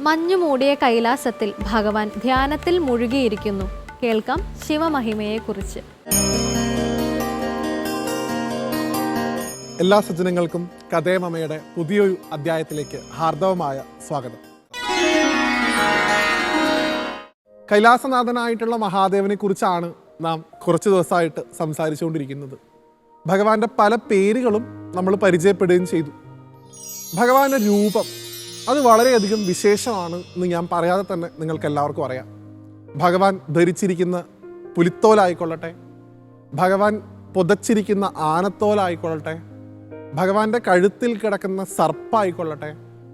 മഞ്ഞു മൂടിയ കൈലാസത്തിൽ ഭഗവാൻ ധ്യാനത്തിൽ മുഴുകിയിരിക്കുന്നു. കേൾക്കാം ശിവമഹിമയെക്കുറിച്ച്. എല്ലാ സജ്ജനങ്ങൾക്കും കഥേമമ്മയുടെ പുതിയൊരു അധ്യായത്തിലേക്ക് ഹാർദവമായ സ്വാഗതം. കൈലാസനാഥനായിട്ടുള്ള മഹാദേവനെ കുറിച്ചാണ് നാം കുറച്ച് ദിവസമായിട്ട് സംസാരിച്ചുകൊണ്ടിരിക്കുന്നത്. ഭഗവാന്റെ പല പേരുകളും നമ്മൾ പരിചയപ്പെടുകയും ചെയ്തു. ഭഗവാന്റെ രൂപം അത് വളരെയധികം വിശേഷമാണ് എന്ന് ഞാൻ പറയാതെ തന്നെ നിങ്ങൾക്ക് എല്ലാവർക്കും അറിയാം. ഭഗവാൻ ധരിച്ചിരിക്കുന്ന പുലിത്തോലായിക്കൊള്ളട്ടെ ഭഗവാൻ പുതച്ചിരിക്കുന്ന ആനത്തോലായിക്കൊള്ളട്ടെ ഭഗവാന്റെ കഴുത്തിൽ കിടക്കുന്ന സർപ്പായിക്കൊള്ളട്ടെ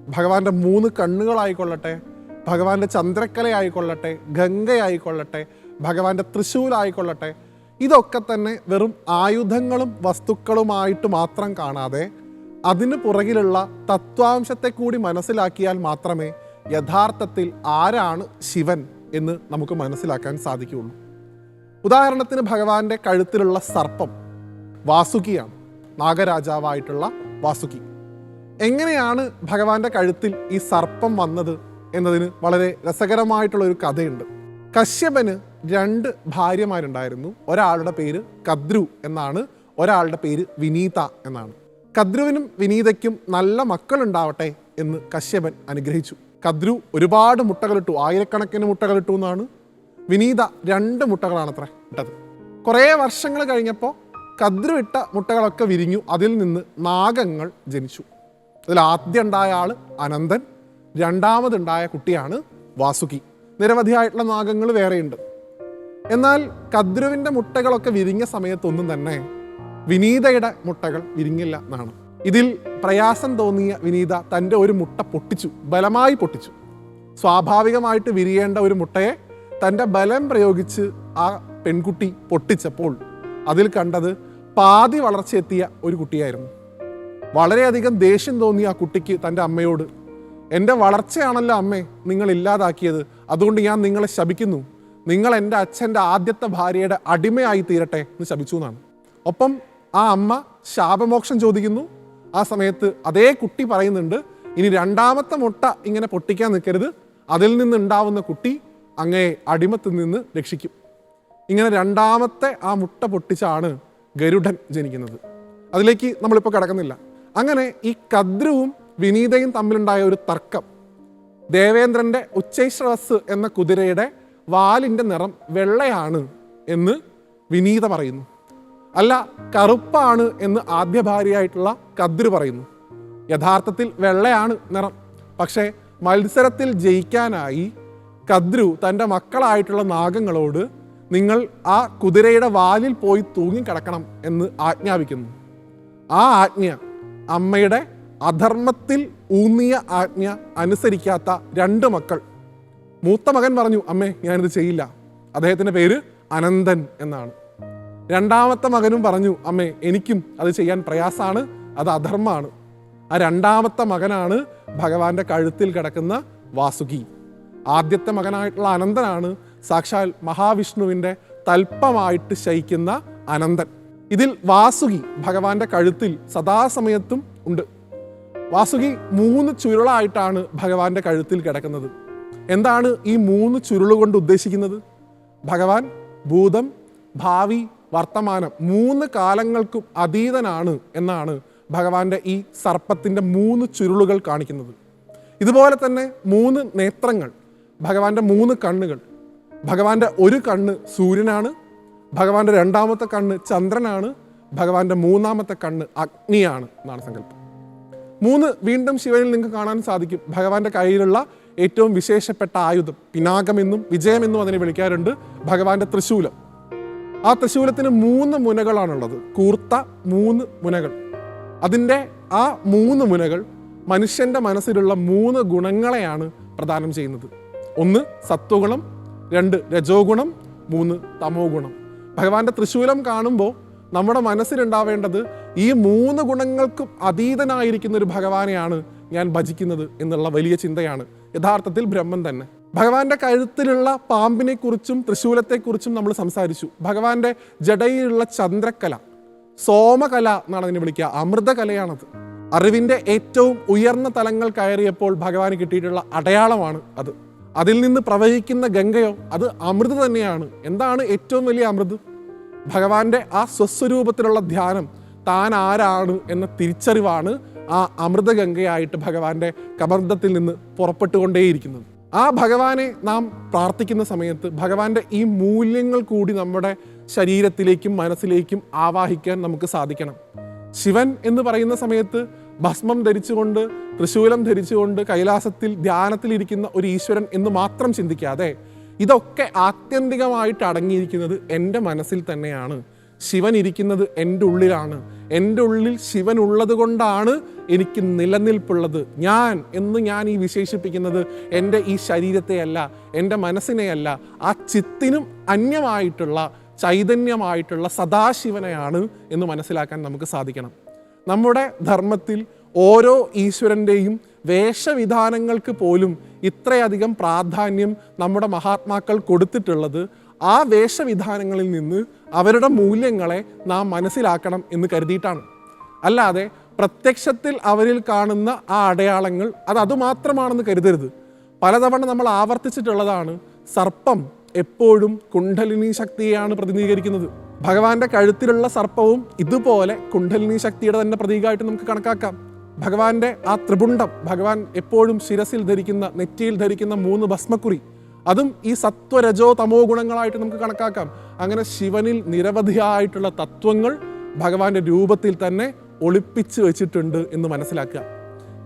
ഭഗവാന്റെ മൂന്ന് കണ്ണുകളായിക്കൊള്ളട്ടെ ഭഗവാന്റെ ചന്ദ്രക്കലയായിക്കൊള്ളട്ടെ ഗംഗയായിക്കൊള്ളട്ടെ ഭഗവാന്റെ തൃശൂലായിക്കൊള്ളട്ടെ ഇതൊക്കെ തന്നെ വെറും ആയുധങ്ങളും വസ്തുക്കളുമായിട്ട് മാത്രം കാണാതെ അതിന് പുറകിലുള്ള തത്വാംശത്തെ കൂടി മനസ്സിലാക്കിയാൽ മാത്രമേ യഥാർത്ഥത്തിൽ ആരാണ് ശിവൻ എന്ന് നമുക്ക് മനസ്സിലാക്കാൻ സാധിക്കുകയുള്ളൂ. ഉദാഹരണത്തിന് ഭഗവാന്റെ കഴുത്തിലുള്ള സർപ്പം വാസുകിയാണ് നാഗരാജാവായിട്ടുള്ള വാസുകി. എങ്ങനെയാണ് ഭഗവാന്റെ കഴുത്തിൽ ഈ സർപ്പം വന്നത് എന്നതിന് വളരെ രസകരമായിട്ടുള്ള ഒരു കഥയുണ്ട്. കശ്യപന് രണ്ട് ഭാര്യമാരുണ്ടായിരുന്നു. ഒരാളുടെ പേര് കദ്രു എന്നാണ് ഒരാളുടെ പേര് വിനീത എന്നാണ്. കദ്രുവിനും വിനീതയ്ക്കും നല്ല മക്കളുണ്ടാവട്ടെ എന്ന് കശ്യപൻ അനുഗ്രഹിച്ചു. കദ്രു ഒരുപാട് മുട്ടകളിട്ടു. ആയിരക്കണക്കിന് മുട്ടകളിട്ടു എന്നാണ്. വിനീത രണ്ട് മുട്ടകളാണ് അത്ര ഇട്ടത്. കുറേ വർഷങ്ങൾ കഴിഞ്ഞപ്പോൾ കദ്രു ഇട്ട മുട്ടകളൊക്കെ വിരിഞ്ഞു. അതിൽ നിന്ന് നാഗങ്ങൾ ജനിച്ചു. അതിൽ ആദ്യം ഉണ്ടായ ആൾ അനന്തൻ രണ്ടാമതുണ്ടായ കുട്ടിയാണ് വാസുകി. നിരവധിയായിട്ടുള്ള നാഗങ്ങൾ വേറെയുണ്ട്. എന്നാൽ കദ്രുവിന്റെ മുട്ടകളൊക്കെ വിരിഞ്ഞ സമയത്തൊന്നും തന്നെ വിനീതയുടെ മുട്ടകൾ വിരിങ്ങില്ല എന്നാണ്. ഇതിൽ പ്രയാസം തോന്നിയ വിനീത തന്റെ ഒരു മുട്ട പൊട്ടിച്ചു ബലമായി പൊട്ടിച്ചു. സ്വാഭാവികമായിട്ട് വിരിയേണ്ട ഒരു മുട്ടയെ തന്റെ ബലം പ്രയോഗിച്ച് ആ പെൺകുട്ടി പൊട്ടിച്ചപ്പോൾ അതിൽ കണ്ടത് പാതി വളർച്ചയെത്തിയ ഒരു കുട്ടിയായിരുന്നു. വളരെയധികം ദേഷ്യം തോന്നി ആ കുട്ടിക്ക് തന്റെ അമ്മയോട് എന്റെ വളർച്ചയാണല്ലോ അമ്മേ നിങ്ങൾ ഇല്ലാതാക്കിയത്. അതുകൊണ്ട് ഞാൻ നിങ്ങളെ ശപിക്കുന്നു. നിങ്ങൾ എന്റെ അച്ഛന്റെ ആദ്യത്തെ ഭാര്യയുടെ അടിമയായി തീരട്ടെ എന്ന് ശപിച്ചു എന്നാണ്. ഒപ്പം ആ അമ്മ ശാപമോക്ഷം ചോദിക്കുന്നു. ആ സമയത്ത് അതേ കുട്ടി പറയുന്നുണ്ട് ഇനി രണ്ടാമത്തെ മുട്ട ഇങ്ങനെ പൊട്ടിക്കാൻ നിൽക്കരുത്. അതിൽ നിന്നുണ്ടാവുന്ന കുട്ടി അങ്ങയെ അടിമത്തിൽ നിന്ന് രക്ഷിക്കും. ഇങ്ങനെ രണ്ടാമത്തെ ആ മുട്ട പൊട്ടിച്ചാണ് ഗരുഡൻ ജനിക്കുന്നത്. അതിലേക്ക് നമ്മളിപ്പോൾ കിടക്കുന്നില്ല. അങ്ങനെ ഈ കദ്രുവും വിനീതയും തമ്മിലുണ്ടായ ഒരു തർക്കം. ദേവേന്ദ്രന്റെ ഉച്ചൈശ്രവസ് എന്ന കുതിരയുടെ വാലിന്റെ നിറം വെള്ളയാണ് എന്ന് വിനീത പറയുന്നു. അല്ല കറുപ്പാണ് എന്ന് ആദ്യ ഭാര്യയായിട്ടുള്ള കദ്രു പറയുന്നു. യഥാർത്ഥത്തിൽ വെള്ളയാണ് നിറം. പക്ഷേ മത്സരത്തിൽ ജയിക്കാനായി കദ്രു തന്റെ മക്കളായിട്ടുള്ള നാഗങ്ങളോട് നിങ്ങൾ ആ കുതിരയുടെ വാലിൽ പോയി തൂങ്ങിക്കിടക്കണം എന്ന് ആജ്ഞാപിക്കുന്നു. ആ ആജ്ഞ അമ്മയുടെ അധർമ്മത്തിൽ ഊന്നിയ ആജ്ഞ അനുസരിക്കാത്ത രണ്ട് മക്കൾ. മൂത്ത മകൻ പറഞ്ഞു അമ്മേ ഞാനിത് ചെയ്യില്ല. അദ്ദേഹത്തിന്റെ പേര് അനന്തൻ എന്നാണ്. രണ്ടാമത്തെ മകനും പറഞ്ഞു അമ്മേ എനിക്കും അത് ചെയ്യാൻ പ്രയാസമാണ് അത് അധർമ്മമാണ് ആ രണ്ടാമത്തെ മകനാണ് ഭഗവാന്റെ കഴുത്തിൽ കിടക്കുന്ന വാസുകി. ആദ്യത്തെ മകനായിട്ടുള്ള അനന്തനാണ് സാക്ഷാൽ മഹാവിഷ്ണുവിന്റെ തൽപ്പമായിട്ട് ശയിക്കുന്ന അനന്തൻ. ഇതിൽ വാസുകി ഭഗവാന്റെ കഴുത്തിൽ സദാസമയത്തും ഉണ്ട്. വാസുകി മൂന്ന് ചുരുളായിട്ടാണ് ഭഗവാന്റെ കഴുത്തിൽ കിടക്കുന്നത്. എന്താണ് ഈ മൂന്ന് ചുരുളുകൊണ്ട് ഉദ്ദേശിക്കുന്നത്? ഭഗവാൻ ഭൂതം ഭാവി വർത്തമാനം മൂന്ന് കാലങ്ങൾക്കും അതീതനാണ് എന്നാണ് ഭഗവാന്റെ ഈ സർപ്പത്തിന്റെ മൂന്ന് ചുരുളുകൾ കാണിക്കുന്നത്. ഇതുപോലെ തന്നെ മൂന്ന് നേത്രങ്ങൾ ഭഗവാന്റെ മൂന്ന് കണ്ണുകൾ ഭഗവാന്റെ ഒരു കണ്ണ് സൂര്യനാണ് ഭഗവാന്റെ രണ്ടാമത്തെ കണ്ണ് ചന്ദ്രനാണ് ഭഗവാന്റെ മൂന്നാമത്തെ കണ്ണ് അഗ്നിയാണ് എന്നാണ് സങ്കല്പം. മൂന്ന് വീണ്ടും ശിവനിൽ നിങ്ങൾക്ക് കാണാൻ സാധിക്കും. ഭഗവാന്റെ കയ്യിലുള്ള ഏറ്റവും വിശേഷപ്പെട്ട ആയുധം പിനാകമെന്നും വിജയമെന്നും അതിനെ വിളിക്കാറുണ്ട് ഭഗവാന്റെ തൃശൂലം. ആ തൃശൂലത്തിന് മൂന്ന് മുനകളാണുള്ളത്. കൂർത്ത മൂന്ന് മുനകൾ. അതിന്റെ ആ മൂന്ന് മുനകൾ മനുഷ്യന്റെ മനസ്സിലുള്ള മൂന്ന് ഗുണങ്ങളെയാണ് പ്രദാനം ചെയ്യുന്നത്. ഒന്ന് സത്വഗുണം. രണ്ട് രജോ ഗുണം മൂന്ന് തമോ ഗുണം ഭഗവാന്റെ തൃശൂലം കാണുമ്പോൾ നമ്മുടെ മനസ്സിലുണ്ടാവേണ്ടത് ഈ മൂന്ന് ഗുണങ്ങൾക്കും അതീതനായിരിക്കുന്ന ഒരു ഭഗവാനെയാണ് ഞാൻ ഭജിക്കുന്നത് എന്നുള്ള വലിയ ചിന്തയാണ്. യഥാർത്ഥത്തിൽ ബ്രഹ്മൻ തന്നെ. ഭഗവാന്റെ കഴുത്തിലുള്ള പാമ്പിനെ കുറിച്ചും തൃശൂലത്തെക്കുറിച്ചും നമ്മൾ സംസാരിച്ചു. ഭഗവാന്റെ ജടയിലുള്ള ചന്ദ്രകല സോമകല എന്നാണ് അതിനെ വിളിക്കുക. അമൃതകലയാണത്. അറിവിന്റെ ഏറ്റവും ഉയർന്ന തലങ്ങൾ കയറിയപ്പോൾ ഭഗവാന് കിട്ടിയിട്ടുള്ള അടയാളമാണ് അത്. അതിൽ നിന്ന് പ്രവഹിക്കുന്ന ഗംഗയോ അത് അമൃത് തന്നെയാണ്. എന്താണ് ഏറ്റവും വലിയ അമൃത്? ഭഗവാന്റെ ആ സ്വസ്വരൂപത്തിലുള്ള ധ്യാനം താൻ ആരാണ് എന്ന തിരിച്ചറിവാണ് ആ അമൃതഗംഗയായിട്ട് ഭഗവാന്റെ കമർദ്ദത്തിൽ നിന്ന് പുറപ്പെട്ടുകൊണ്ടേയിരിക്കുന്നത്. ആ ഭഗവാനെ നാം പ്രാർത്ഥിക്കുന്ന സമയത്ത് ഭഗവാന്റെ ഈ മൂല്യങ്ങൾ കൂടി നമ്മുടെ ശരീരത്തിലേക്കും മനസ്സിലേക്കും ആവാഹിക്കാൻ നമുക്ക് സാധിക്കണം. ശിവൻ എന്ന് പറയുന്ന സമയത്ത് ഭസ്മം ധരിച്ചുകൊണ്ട് തൃശൂലം ധരിച്ചുകൊണ്ട് കൈലാസത്തിൽ ധ്യാനത്തിലിരിക്കുന്ന ഒരു ഈശ്വരൻ എന്ന് മാത്രം ചിന്തിക്കാതെ ഇതൊക്കെ ആത്യന്തികമായിട്ട് അടങ്ങിയിരിക്കുന്നത് എന്റെ മനസ്സിൽ തന്നെയാണ്. ശിവൻ ഇരിക്കുന്നത് എന്റെ ഉള്ളിലാണ്. എന്റെ ഉള്ളിൽ ശിവൻ ഉള്ളത് കൊണ്ടാണ് എനിക്ക് നിലനിൽപ്പുള്ളത് ഞാൻ എന്ന് ഞാൻ ഈ വിശേഷിപ്പിക്കുന്നത് എന്റെ ഈ ശരീരത്തെയല്ല എന്റെ മനസ്സിനെയല്ല. ആ ചിത്തിനും അന്യമായിട്ടുള്ള ചൈതന്യമായിട്ടുള്ള സദാശിവനെയാണ് എന്ന് മനസ്സിലാക്കാൻ നമുക്ക് സാധിക്കണം. നമ്മുടെ ധർമ്മത്തിൽ ഓരോ ഈശ്വരന്റെയും വേഷവിധാനങ്ങൾക്ക് പോലും ഇത്രയധികം പ്രാധാന്യം നമ്മുടെ മഹാത്മാക്കൾ കൊടുത്തിട്ടുള്ളത് ആ വേഷവിധാനങ്ങളിൽ നിന്ന് അവരുടെ മൂല്യങ്ങളെ നാം മനസ്സിലാക്കണം എന്ന് കരുതിയിട്ടാണ്. അല്ലാതെ പ്രത്യക്ഷത്തിൽ അവരിൽ കാണുന്ന ആ അടയാളങ്ങൾ അത് അതുമാത്രമാണെന്ന് കരുതരുത്. പലതവണ നമ്മൾ ആവർത്തിച്ചിട്ടുള്ളതാണ് സർപ്പം എപ്പോഴും കുണ്ഡലിനി ശക്തിയെയാണ് പ്രതിനിധീകരിക്കുന്നത്. ഭഗവാന്റെ കഴുത്തിലുള്ള സർപ്പവും ഇതുപോലെ കുണ്ഡലിനി ശക്തിയുടെ തന്നെ പ്രതീകമായിട്ട് നമുക്ക് കണക്കാക്കാം. ഭഗവാന്റെ ആ ത്രിപുണ്ഡം ഭഗവാൻ എപ്പോഴും ശിരസിൽ ധരിക്കുന്ന നെറ്റിയിൽ ധരിക്കുന്ന മൂന്ന് ഭസ്മക്കുറി അതും ഈ സത്വരജോ തമോ ഗുണങ്ങളായിട്ട് നമുക്ക് കണക്കാക്കാം. അങ്ങനെ ശിവനിൽ നിരവധിയായിട്ടുള്ള തത്വങ്ങൾ ഭഗവാന്റെ രൂപത്തിൽ തന്നെ ഒളിപ്പിച്ച് വെച്ചിട്ടുണ്ട് എന്ന് മനസ്സിലാക്കുക.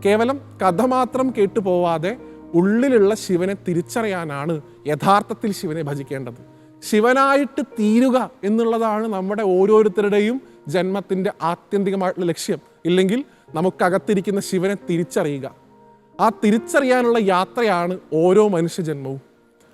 കേവലം കഥ മാത്രം കേട്ടു പോവാതെ ഉള്ളിലുള്ള ശിവനെ തിരിച്ചറിയാനാണ് യഥാർത്ഥത്തിൽ ശിവനെ ഭജിക്കേണ്ടത്. ശിവനായിട്ട് തീരുക എന്നുള്ളതാണ് നമ്മുടെ ഓരോരുത്തരുടെയും ജന്മത്തിന്റെ ആത്യന്തികമായിട്ടുള്ള ലക്ഷ്യം. ഇല്ലെങ്കിൽ നമുക്കകത്തിരിക്കുന്ന ശിവനെ തിരിച്ചറിയുക. ആ തിരിച്ചറിയാനുള്ള യാത്രയാണ് ഓരോ മനുഷ്യജന്മവും.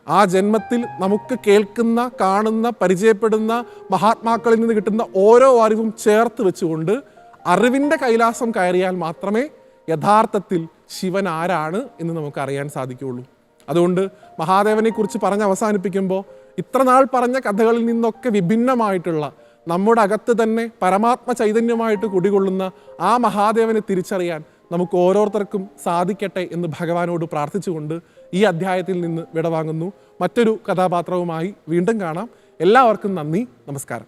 ആ ജന്മത്തിൽ നമുക്ക് കേൾക്കുന്ന കാണുന്ന പരിചയപ്പെടുന്ന മഹാത്മാക്കളിൽ നിന്ന് കിട്ടുന്ന ഓരോ അറിവും ചേർത്ത് വെച്ചുകൊണ്ട് അറിവിന്റെ കൈലാസം കയറിയാൽ മാത്രമേ യഥാർത്ഥത്തിൽ ശിവൻ ആരാണ് എന്ന് നമുക്ക് അറിയാൻ സാധിക്കുകയുള്ളൂ. അതുകൊണ്ട് മഹാദേവനെക്കുറിച്ച് പറഞ്ഞ് അവസാനിപ്പിക്കുമ്പോൾ ഇത്ര നാൾ പറഞ്ഞ കഥകളിൽ നിന്നൊക്കെ വിഭിന്നമായിട്ടുള്ള നമ്മുടെ അകത്ത് തന്നെ പരമാത്മ ചൈതന്യമായിട്ട് കുടികൊള്ളുന്ന ആ മഹാദേവനെ തിരിച്ചറിയാൻ നമുക്ക് ഓരോരുത്തർക്കും സാധിക്കട്ടെ എന്ന് ഭഗവാനോട് പ്രാർത്ഥിച്ചുകൊണ്ട് ഈ അധ്യായത്തിൽ നിന്ന് വിടവാങ്ങുന്നു. മറ്റൊരു കഥാപാത്രവുമായി വീണ്ടും കാണാം. എല്ലാവർക്കും നന്ദി. നമസ്കാരം.